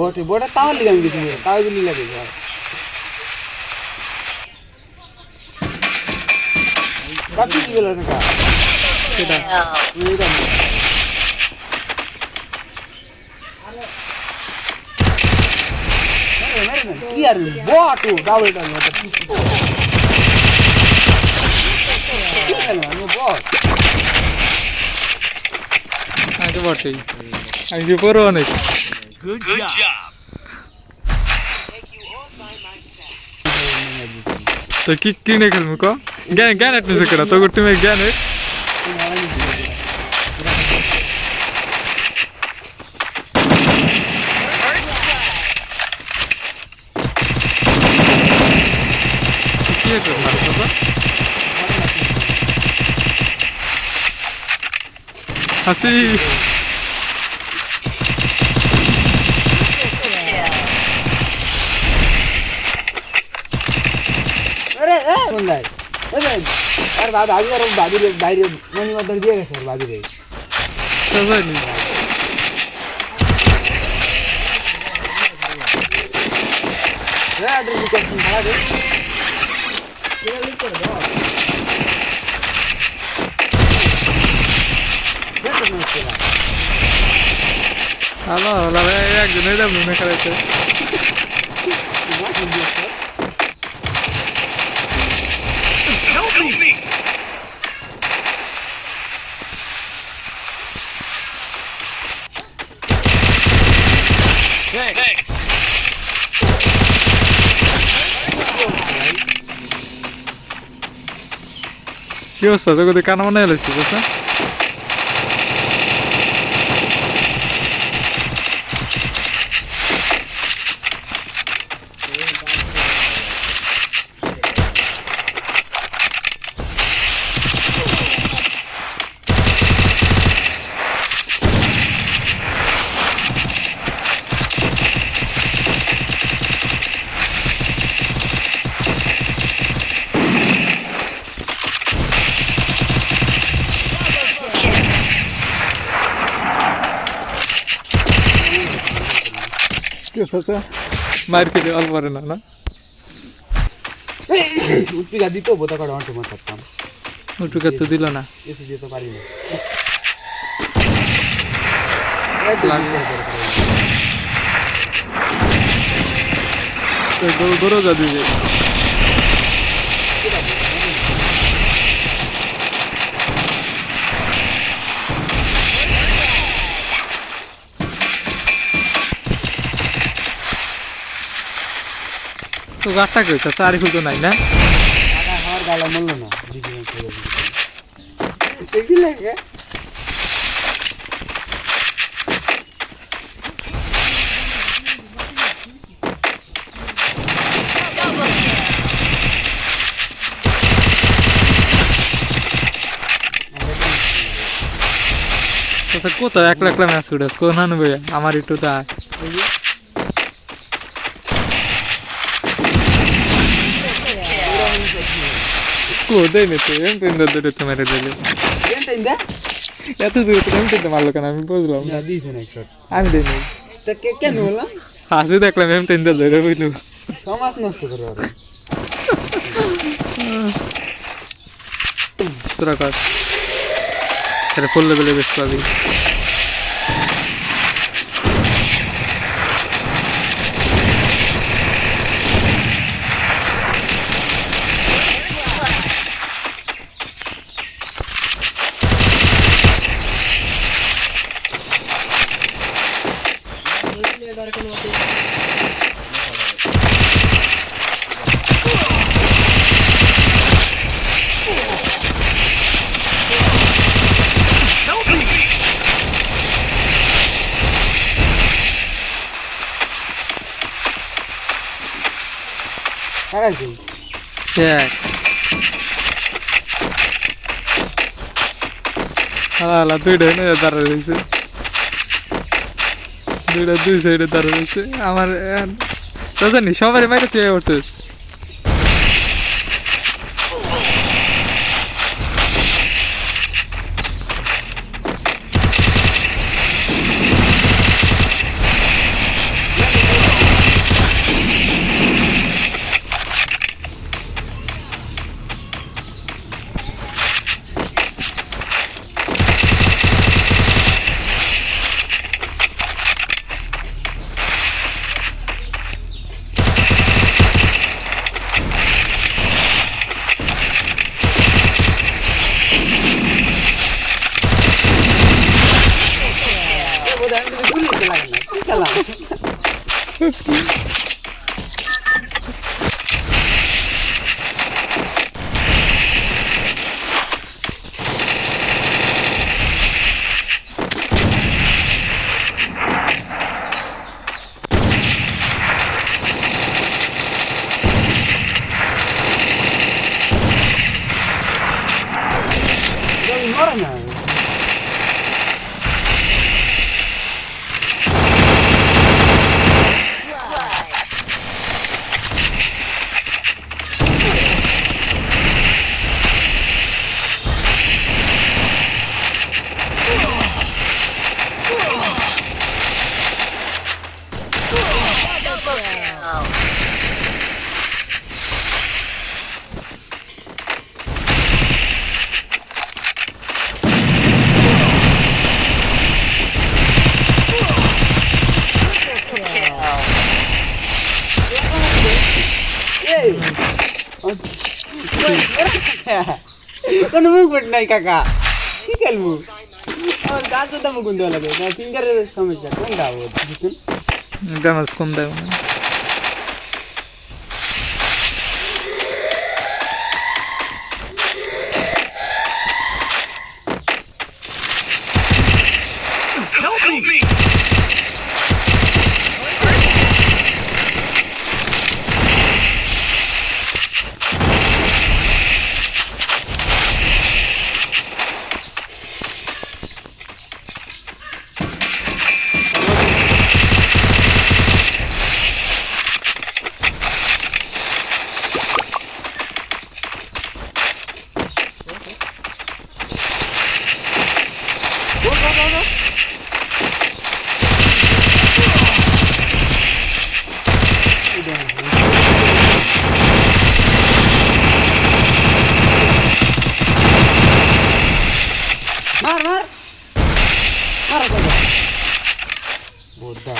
বটে বটে তাও লিগে আমি কিছু তাও যদি লাগে ঘর কাটি কি গেল কাকা সেটা তুমি এটা নিও। মেরে না, মেরে না। কি আর বট ও দাও এটা নিয়ে, এটা কি- কি কেন আমি বট আমি তো বটেই আমি যে পড়ো অনেক Good, Good job. job. तो किक की नहीं खेल मुको ज्ञान ज्ञान अपने से करा तो गुट्टी में ज्ञान है हसी আরে এ বন্দাই এই আর বাবা আগে আর বাবিরে বাইরে মনি মধ্যে দিয়ে গেছে আর বাবিরে বুঝাইনি হ্যাঁ আরে বিকাশ ভাড়া দে হ্যালো হ্যালো একজন এটা কি অবস্থা? তোকে কানা মনে বুঝছ? কি অবস্থা মার খেলে অল্প পারে না না উৎপিকা দিত বোধা করে অন্টে থাকতাম উঠু তো দিল না এসে যেতে পারি না গরু গরু যা দিবে তো গাটটা কইতা চারি ফুল তো নাই না আমার গালা মরলো না এগুলো লাগে তো কোথাও একলা একলা ম্যাচ উঠেছ কোন হানু ভাইয়া আমার একটু তা ಹೋದೇನೆ ಎಂಪಿಂದ ದೊರೆತು ಮರದಲ್ಲಿ ಎತ್ತ ದೂರ ಎಂಪಿಂದ ಮಾಡ್ಲಕ್ಕ ನಾನು ಬೋದ್ಲು ಅಂದೇನೆ হাসি দেখলাম এম তিন দিন ধরে বুঝলু সমাজ নষ্ট করে তোরা কাজ সেটা ফুল লেভেলে বেশ পাবি దొరకని Yeah. అలా అలా తూడేను చేస్తారు দুইটা দুই সাইডে দাঁড়ানো আমার তো জানি সবারই মাইরে চেয়ে উঠছিস তুমি মরে না এই কোনো মুখ পেট নাই কাকা কি খেলব আমার গাছ তো মুখ গুন্দ লাগে ফিঙ্গারের সমস্যা হব দেখুন ড্যামেজ কম দেয় মনে হয়। Help me! মার মার মার কথা বোধা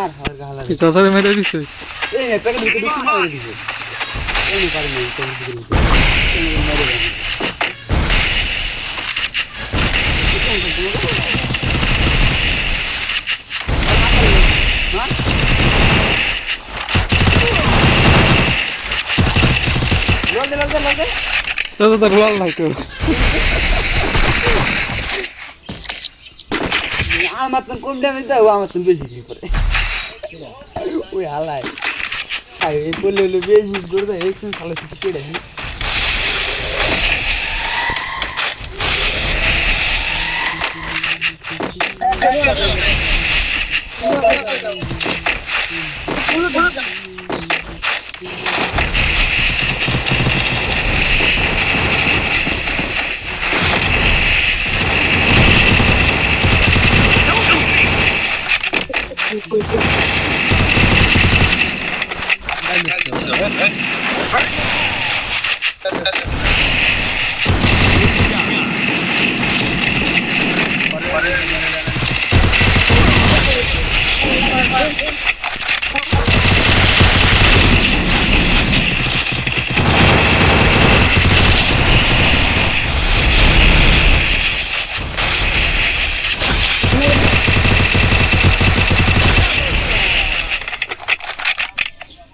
মার। হার গালা কি চাচারে মেরে দিছে? এই মেরে। এই না মেরে আমার তো কম ড্যামেজ দেয় আমার তো বেশি করে ওই হালায়। খাই এই বললে হলো বেশ মিস করে দেয় এই খালে কিছু Let's go.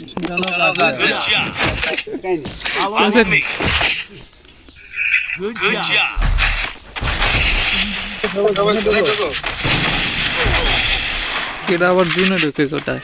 Good job. Kain. Follow me. Good, job. এটা আবার জুনে ঢুকে কোটায়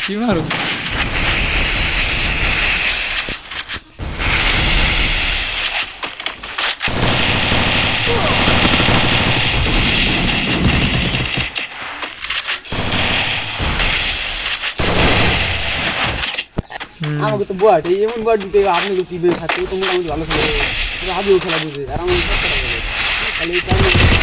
কি মারো আমাকে তো বট এই এমন বট দিতে হবে, আপনি তো টিভি থাকতে তো মোটামুটি ভালো খেলে আজও খেলা বুঝে আর আমার সব খেলা বলে তাহলে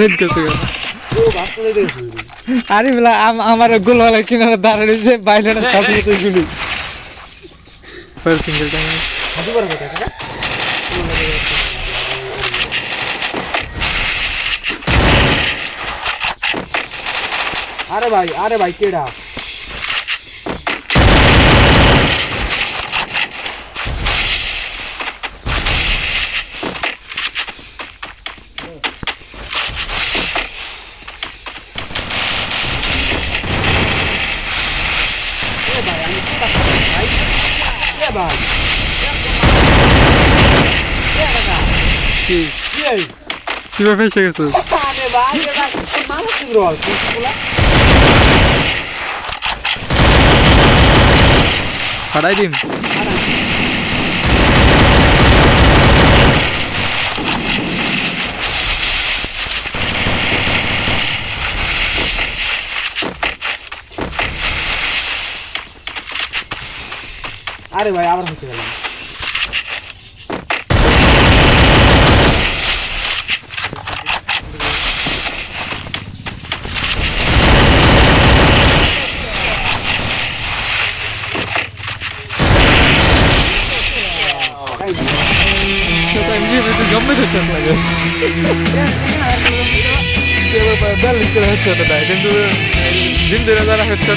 নেট গেছে আরে বলা আমার গোল वाला কিনারে দাঁড়িয়ে বাইরে সাথে তো গুলি। ফার সিঙ্গেল টাইম টাকা আরে ভাই আরে ভাই কেডা? কিভাবে এসে গেছে আরে ভাই এ ভাই মানুষ কি রোল কুলা হারাই দিম আরে ভাই আবার হচ্ছে গেলাম হচ্ছে ওটা কিন্তু দিন ধরে যারা হচ্ছে